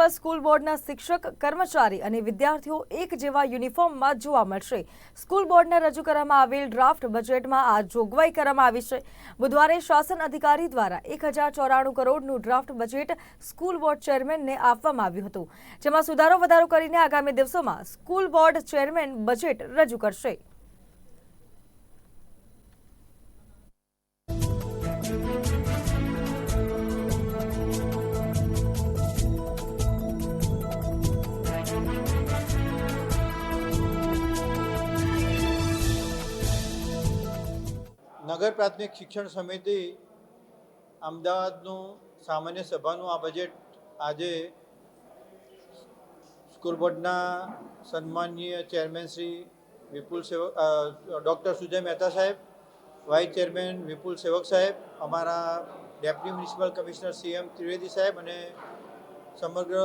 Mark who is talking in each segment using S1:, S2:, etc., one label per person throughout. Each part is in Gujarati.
S1: મ્યુનિસિપલ સ્કૂલ બોર્ડના શિક્ષક, કર્મચારી અને વિદ્યાર્થીઓ એક જેવા યુનિફોર્મમાં જોવા મળશે. સ્કૂલ બોર્ડને રજૂ કરવામાં આવેલ ડ્રાફ્ટ બજેટમાં આ જોગવાઈ કરવામાં આવી છે. બુધવારે શાસન અધિકારી દ્વારા એક હજાર ચોરાણું કરોડનું ડ્રાફ્ટ બજેટ સ્કૂલ બોર્ડ ચેરમેનને આપવામાં આવ્યું હતું. જેમાં સુધારો વધારો કરીને આગામી દિવસોમાં સ્કૂલ બોર્ડ ચેરમેન બજેટ રજૂ કરશે.
S2: નગર પ્રાથમિક શિક્ષણ સમિતિ અમદાવાદનું સામાન્ય સભાનું આ બજેટ આજે સ્કૂલ બોર્ડના સન્માનીય ચેરમેન શ્રી વિપુલ સેવક ડૉક્ટર સુજય મહેતા સાહેબ, વાઇસ ચેરમેન વિપુલ સેવક સાહેબ, અમારા deputy municipal commissioner CM Trivedi સાહેબ અને સમગ્ર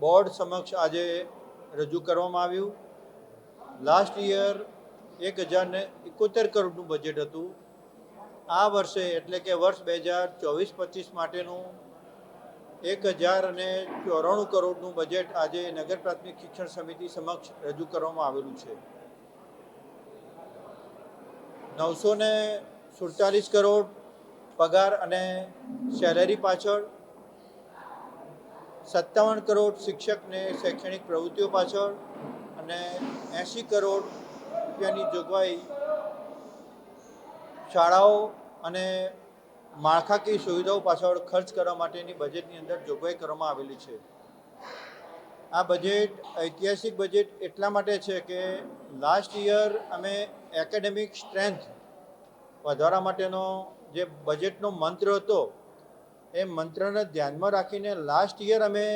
S2: બોર્ડ સમક્ષ આજે રજૂ કરવામાં આવ્યું. લાસ્ટ યર એક હજારને એકોતેર કરોડનું બજેટ હતું. આ વર્ષે એટલે કે વર્ષ બે હજાર ચોવીસ પચીસ માટેનું એક હજાર અને ચોરાણું કરોડનું બજેટ આજે નગર પ્રાથમિક શિક્ષણ સમિતિ સમક્ષ રજૂ કરવામાં આવેલું છે. નવસો સુડતાલીસ કરોડ પગાર અને સેલેરી પાછળ સત્તાવન કરોડ શિક્ષકને શૈક્ષણિક પ્રવૃત્તિઓ પાછળ અને એંશી કરોડ રૂપિયાની જોગવાઈ શાળાઓ અને માળખાકીય સુવિધાઓ પાછળ ખર્ચ કરવા માટેની બજેટની અંદર જોગવાઈ કરવામાં આવેલી છે. આ બજેટ ઐતિહાસિક બજેટ એટલા માટે છે કે લાસ્ટ યર અમે એકેડેમિક સ્ટ્રેન્થ વધારવા માટેનો જે બજેટનો મંત્ર હતો એ મંત્રને ધ્યાનમાં રાખીને લાસ્ટ યર અમે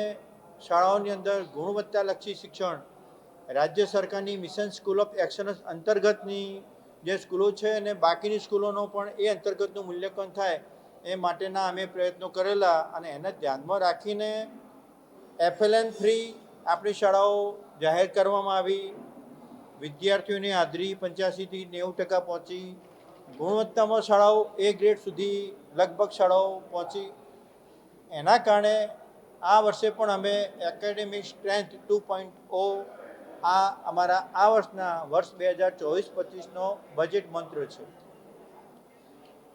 S2: શાળાઓની અંદર ગુણવત્તાલક્ષી શિક્ષણ રાજ્ય સરકારની મિશન સ્કૂલ ઓફ એક્શન અંતર્ગતની જે સ્કૂલો છે અને બાકીની સ્કૂલોનો પણ એ અંતર્ગતનું મૂલ્યાંકન થાય એ માટેના અમે પ્રયત્નો કરેલા અને એને ધ્યાનમાં રાખીને એફએલએન ફ્રી આપણી શાળાઓ જાહેર કરવામાં આવી. વિદ્યાર્થીઓની હાજરી પંચ્યાસીથી નેવું ટકા પહોંચી. ગુણવત્તામાં શાળાઓ એ ગ્રેડ સુધી લગભગ શાળાઓ પહોંચી. એના કારણે આ વર્ષે પણ અમે academic strength two point O આ અમારા આ વર્ષના વર્ષ બે હજાર ચોવીસ પચીસનો બજેટ મંત્ર છે.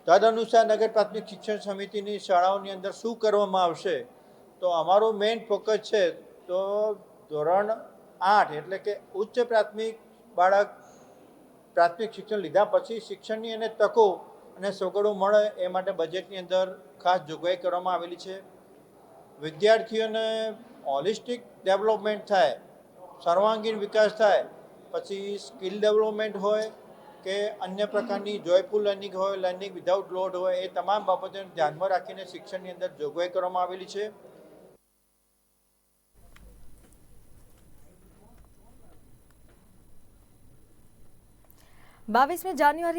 S2: તદનુસાર નગર પ્રાથમિક શિક્ષણ સમિતિની શાળાઓની અંદર શું કરવામાં આવશે, તો અમારો મેઇન ફોકસ છે તો ધોરણ આઠ એટલે કે ઉચ્ચ પ્રાથમિક બાળક પ્રાથમિક શિક્ષણ લીધા પછી શિક્ષણની એને તકો અને સગવડો મળે એ માટે બજેટની અંદર ખાસ જોગવાઈ કરવામાં આવેલી છે. વિદ્યાર્થીઓને હોલિસ્ટિક ડેવલપમેન્ટ થાય, સર્વાંગીણ વિકાસ થાય, પછી સ્કિલ ડેવલપમેન્ટ હોય કે અન્ય પ્રકારની જોયફુલ લર્નિંગ હોય લર્નિંગ વિધાઉટ લોડ હોય, એ તમામ બાબતોને ધ્યાનમાં રાખીને શિક્ષણની અંદર જોગવાઈ કરવામાં આવેલી છે.
S1: બાવીસમી જાન્યુઆરી